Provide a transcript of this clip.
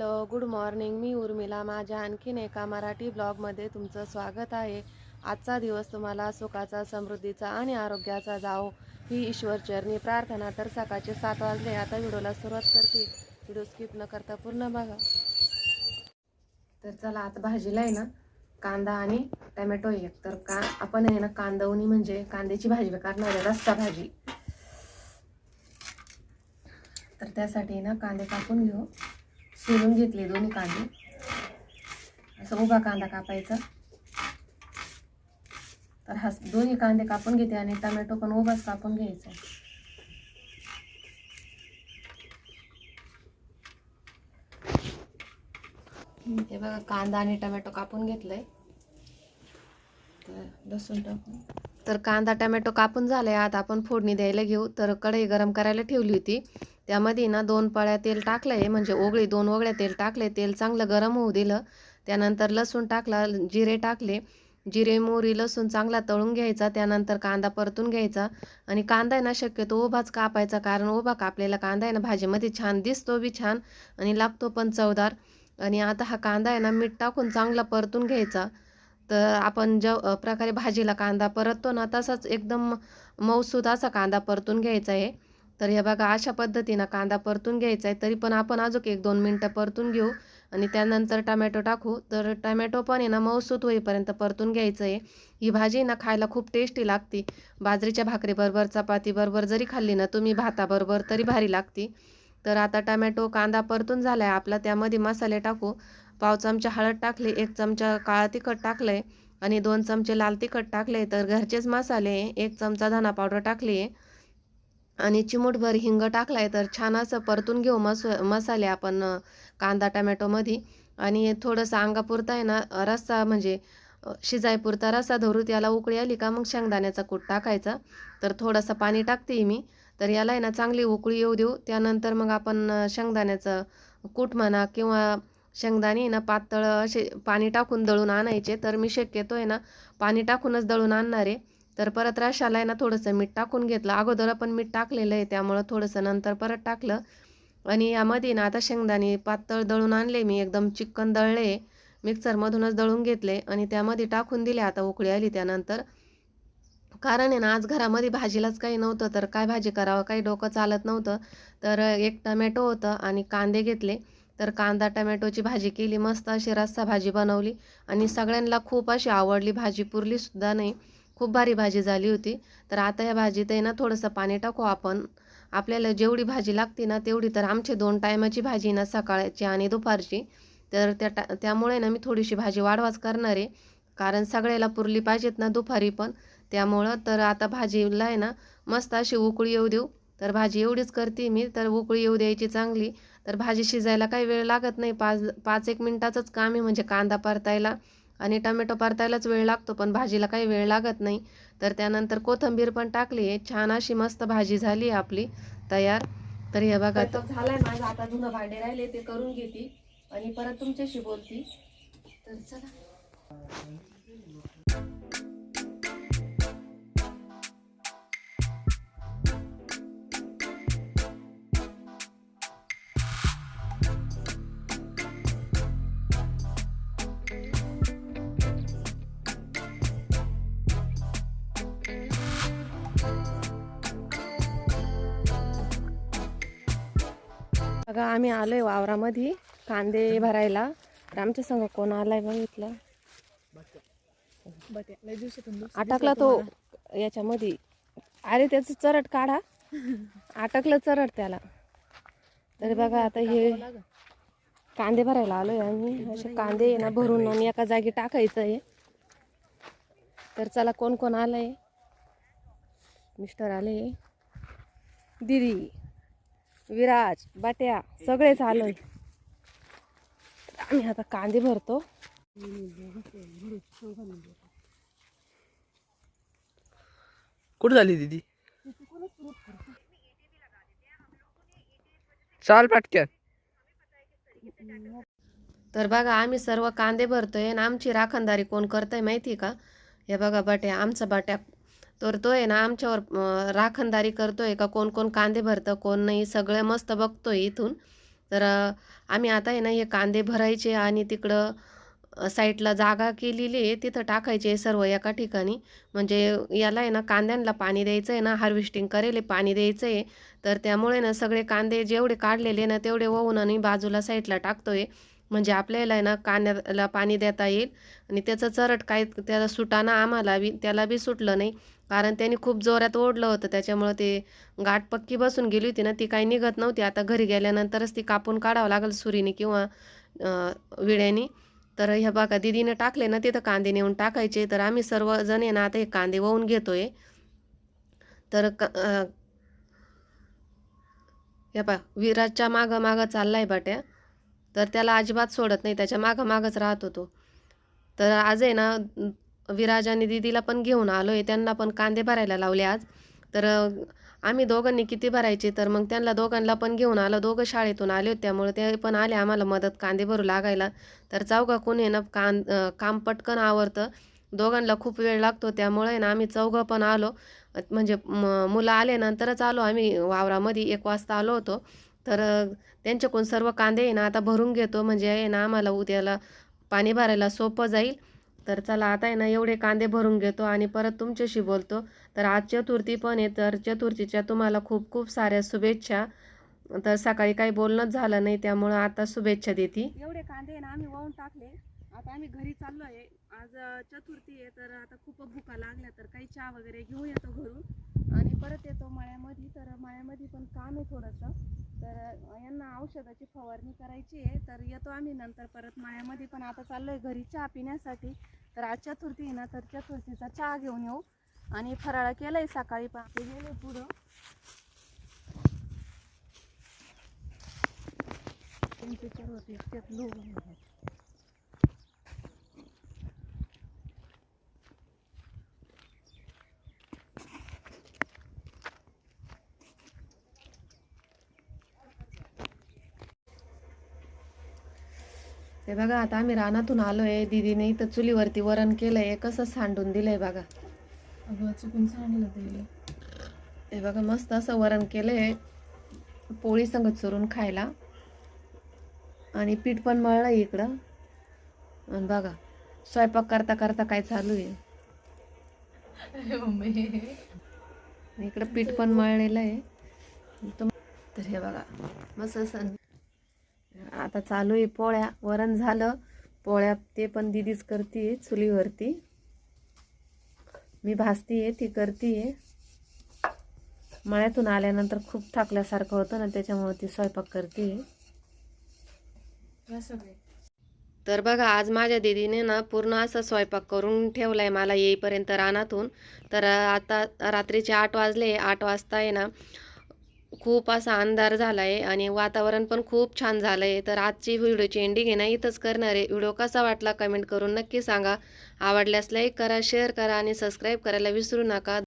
Hello good morning. मी उर्मिला. माझ्या आणखीन एका मराठी ब्लॉगमध्ये तुमचं स्वागत आहे. आजचा दिवस तुम्हाला सुखाचा समृद्धीचा आणि आरोग्याचा जाओ ही ईश्वरचरणी प्रार्थना. तर सकाळचे सात वाजले. आता व्हिडिओला सुरुवात करते. व्हिडिओ स्किप न करता पूर्ण बघा. तर चला आता भाजीला आहे ना कांदा आणि टमॅटो एक. तर का आपण आहे ना कांदवणी म्हणजे कांद्याची भाजी करणार आहे रस्सा भाजी. तर त्यासाठी ना कांदे कापून घेऊ. सोलून घेतले दोन्ही कांदे. असं उभा कांदा कापायचा. तर हा दोन्ही कांदे कापून घेते आणि टमॅटो पण उभाच कापून घ्यायचा. हे बघा कांदा आणि टमॅटो कापून घेतलंय. तर लसूण टाकून. तर कांदा टमॅटो कापून झालाय आता आपण फोडणी द्यायला घेऊ. तर कढई गरम करायला ठेवली होती. त्यामध्ये ना दोन पळ्या तेल टाकलंय. म्हणजे ओगळी दोन ओगळ्या तेल टाकले तेल चांगलं गरम होऊ दिलं. त्यानंतर लसूण टाकला जिरे टाकले. जिरे मोहरी लसूण चांगला तळून घ्यायचा. त्यानंतर कांदा परतून घ्यायचा. आणि कांदा आहे ना शक्यतो उभाच कापायचा. कारण उभा कापलेला कांदा आहे ना भाजीमध्ये छान दिसतो बी छान आणि लागतो पण चवदार. आणि आता हा कांदा आहे ना मीठ टाकून चांगला परतून घ्यायचा. तर आपण ज्या प्रकारे भाजीला कांदा परततो ना तसाच एकदम मऊसूद असा कांदा परतून घ्यायचा आहे. तर हे बघा अशा पद्धतीनं कांदा परतून घ्यायचा आहे. तरी पण आपण अजून एक दोन मिनटं परतून घेऊ आणि त्यानंतर टमॅटो टाकू. तर टमॅटो पण आहे ना मऊसूत होईपर्यंत परतून घ्यायचं आहे. ही भाजी ना खायला खूप टेस्टी लागते. बाजरीच्या भाकरीबरोबर चपातीबरोबर जरी खाल्ली ना तुम्ही भाताबरोबर तरी भारी लागते. तर आता टमॅटो कांदा परतून झाला आहे आपला त्यामध्ये मसाले टाकू. पाव चमचा हळद टाकली एक चमचा काळा तिखट टाकलं आहे आणि दोन चमचे लाल तिखट टाकले तर घरचेच मसाले एक चमचा धना पावडर टाकली आहे आणि चिमूटभर हिंग टाकलाय. तर छान असं परतून घेऊ मस मसाले आपण कांदा टमॅटोमध्ये आणि थोडंसं अंगापुरता आहे ना रस्सा म्हणजे शिजायपुरता रस्सा धरू त्याला उकळी आली का मग शेंगदाण्याचा कूट टाकायचा. तर थोडंसं पाणी टाकते मी. तर याला आहे ना चांगली उकळी येऊ देऊ. त्यानंतर मग आपण शेंगदाण्याचं कूट म्हणा किंवा शेंगदाणे ना पातळ असे पाणी टाकून दळून आणायचे. तर मी शक्यतो आहे ना पाणी टाकूनच दळून आणणार आहे. तर परत रशाला आहे ना थोडंसं मीठ टाकून घेतलं. अगोदर आपण मीठ टाकलेलं आहे त्यामुळं थोडंसं नंतर परत टाकलं. आणि यामध्ये ना आता शेंगदाणे पातळ दळून आणले मी एकदम चिकन दळले. मिक्सरमधूनच दळून घेतले आणि त्यामध्ये टाकून दिले. आता उकळी आली त्यानंतर. कारण आहे ना आज घरामध्ये भाजीलाच काही नव्हतं तर काय भाजी करावं काही डोकं चालत नव्हतं. तर एक टमॅटो होतं आणि कांदे घेतले. तर कांदा टमॅटोची भाजी केली मस्त अशी रस्सा भाजी बनवली आणि सगळ्यांना खूप अशी आवडली. भाजी पुरलीसुद्धा नाही खूप भारी भाजी झाली होती. तर आता या भाजीत आहे ना थोडंसं पाणी टाकू आपण. आपल्याला जेवढी भाजी लागते ना तेवढी तर आमची दोन टायमाची भाजी ना सकाळची आणि दुपारची. तर त्या टा त्यामुळे ना मी थोडीशी भाजी वाढवाच करणार आहे. कारण सगळ्याला पुरली पाहिजेत ना दुपारी पण. त्यामुळं तर आता भाजीला आहे ना मस्त अशी उकळी येऊ देऊ. तर भाजी एवढीच करते मी तर उकळी येऊ द्यायची चांगली. तर भाजी शिजायला काही वेळ लागत नाही. पाच पाच एक मिनटाचंच काम आहे म्हणजे कांदा परतायला आणि टमॅटो परतायलाच वेळ लागतो पण भाजीला काही वेळ लागत नाही. तर त्यानंतर कोथिंबीर पण टाकली आहे. छान अशी मस्त भाजी झाली आपली तयार. तर हे बघा झालाय माझं. आता धुणं भांडे राहिले ते करून घेते. आणि परत तुमच्याशी बोलती. तर चला. बघा आम्ही आलोय वावरामध्ये कांदे भरायला. तर आमच्या संग कोण आलाय बघितलं अटकला तो याच्यामध्ये. अरे त्याचं चरट काढा. अटकलं चरट त्याला. तरी बघा आता हे कांदे भरायला आलोय आम्ही. असे कांदे आहे ना भरून आणि एका जागी टाकायचं आहे. तर चला कोण कोण आलंय? मिस्टर आले. दिदी. विराज बाट्या सगळेच आलोय आम्ही आता कांदे भरतो. कुठं झाली दीदी? चाल पटक्यान तर बघा आम्ही सर्व कांदे भरतोय आणि आमची राखणदारी कोण करतंय माहिती का? हे बघा बाट्या आमचा बाट्या तर तो आहे ना आमच्यावर राखणदारी करतो आहे का कोण कोण कांदे भरतं कोण नाही सगळं मस्त बघतो आहे इथून. तर आम्ही आता आहे ना हे कांदे भरायचे आणि तिकडं साईडला जागा केलेली आहे तिथं टाकायचे सर्व एका ठिकाणी. म्हणजे याला आहे ना कांद्यांना पाणी द्यायचं आहे ना हार्वेस्टिंग करेल पाणी द्यायचं आहे. तर त्यामुळे ना सगळे कांदे जेवढे काढलेले ना तेवढे वहून आणि बाजूला साईडला टाकतोय. म्हणजे आपल्याला आहे ना कांद्याला पाणी देता येईल आणि त्याचं चरट काय त्याला सुटाना आम्हाला बी त्याला बी सुटलं नाही. कारण त्याने खूप जोरात ओढलं होतं त्याच्यामुळं ते गाठ पक्की बसून गेली होती ना ती काही निघत नव्हती. आता घरी गेल्यानंतरच ती कापून काढावं लागेल सुरीने किंवा विड्याने तर ह्या बघा दिदीने टाकले ना तिथं कांदे नेऊन टाकायचे. तर आम्ही सर्वजण आहे ना आता हे कांदे वाहून घेतोय. तर क पा विराजच्या मागं मागं चाललाय बाट्या. तर त्याला अजिबात सोडत नाही त्याच्या मागं मागंच राहत होतो. तर आज आहे ना विराज आणि दिदीला पण घेऊन आलो आहे त्यांना पण कांदे भरायला लावले आज. तर आम्ही दोघांनी किती भरायचे तर मग त्यांना दोघांना पण घेऊन आलो दोघं शाळेतून आले होते त्यामुळे ते पण आले आम्हाला मदत कांदे भरू लागायला. तर चौघा कोणी आहे ना कां काम पटकन आवरतं. दोघांना खूप वेळ लागतो त्यामुळे ना आम्ही चौघं पण आलो. म्हणजे म- मुलं आल्यानंतरच आलो आम्ही वावरामध्ये एक वाजता आलो होतो. तर त्यांच्याकडून सर्व कांदे आहे ना आता भरून घेतो. म्हणजे आहे ना आम्हाला उद्याला पाणी भरायला सोपं जाईल. तर चला आता आहे ना एवढे कांदे भरून घेतो आणि परत तुमच्याशी बोलतो. तर आज चतुर्थी पण आहे. तर चतुर्थीच्या तुम्हाला खूप खूप साऱ्या शुभेच्छा. तर सकाळी काही बोलणंच झालं नाही त्यामुळं आता शुभेच्छा देते. एवढे कांदे ना आम्ही वाहून टाकले. आता आम्ही घरी चाललो आहे आज चतुर्थी आहे तर आता खूप भुका लागल्या तर काही चहा वगैरे घेऊन येतो घरून. आणि परत येतो मळ्यामध्ये तर मळ्यामध्ये पण काम आहे थोडंसं. तर यांना औषधाची फवारणी करायची आहे तर येतो आम्ही नंतर परत मळ्यामध्ये. पण आता चाललो आहे घरी चहा पिण्यासाठी. तर आज चतुर्थी आहे ना तर चतुर्थीचा चहा घेऊन येऊ. आणि फराळ केलंय सकाळी पण ते गेले पुढं. टेम्परेचर होते त्यात लो ते बघा आता आम्ही रानातून आलो आहे दिदीने इथं चुलीवरती वरण केलंय. कसं सांडून दिलंय बघा. अगं चुकून सांडलं ते. हे बघा मस्त असं वरण केलंय. पोळी संगत चुरून खायला. आणि पीठ पण मळलं इकडं. आणि बघा स्वयंपाक करता करता काय चालू आहे. इकडं पीठ पण मळलेलं आहे. तर हे बघा मस्त असं आता चालू आहे पोळ्या. वरण झालं. पोळ्या ते पण दिदीच करते चुलीवरती. मी भाजतीये ती करतीये मळ्यातून आल्यानंतर खूप थकल्यासारखं होतं ना त्याच्यामुळे ती स्वयंपाक करते तर बघा आज माझ्या दीदीने ना पूर्ण असा स्वयंपाक करून ठेवलाय मला येईपर्यंत रानातून. तर आता रात्रीचे आठ वाजले. आठ वाजता आहे ना खूप असा अंधार झाला आहे आणि वातावरण पण खूप छान झालं आहे तर आजची व्हिडिओची एंडिंग आहे ना इथंच करणार आहे. व्हिडिओ कसा वाटला कमेंट करून नक्की सांगा. आवडल्यास लाईक करा शेअर करा आणि सबस्क्राईब करायला विसरू नका.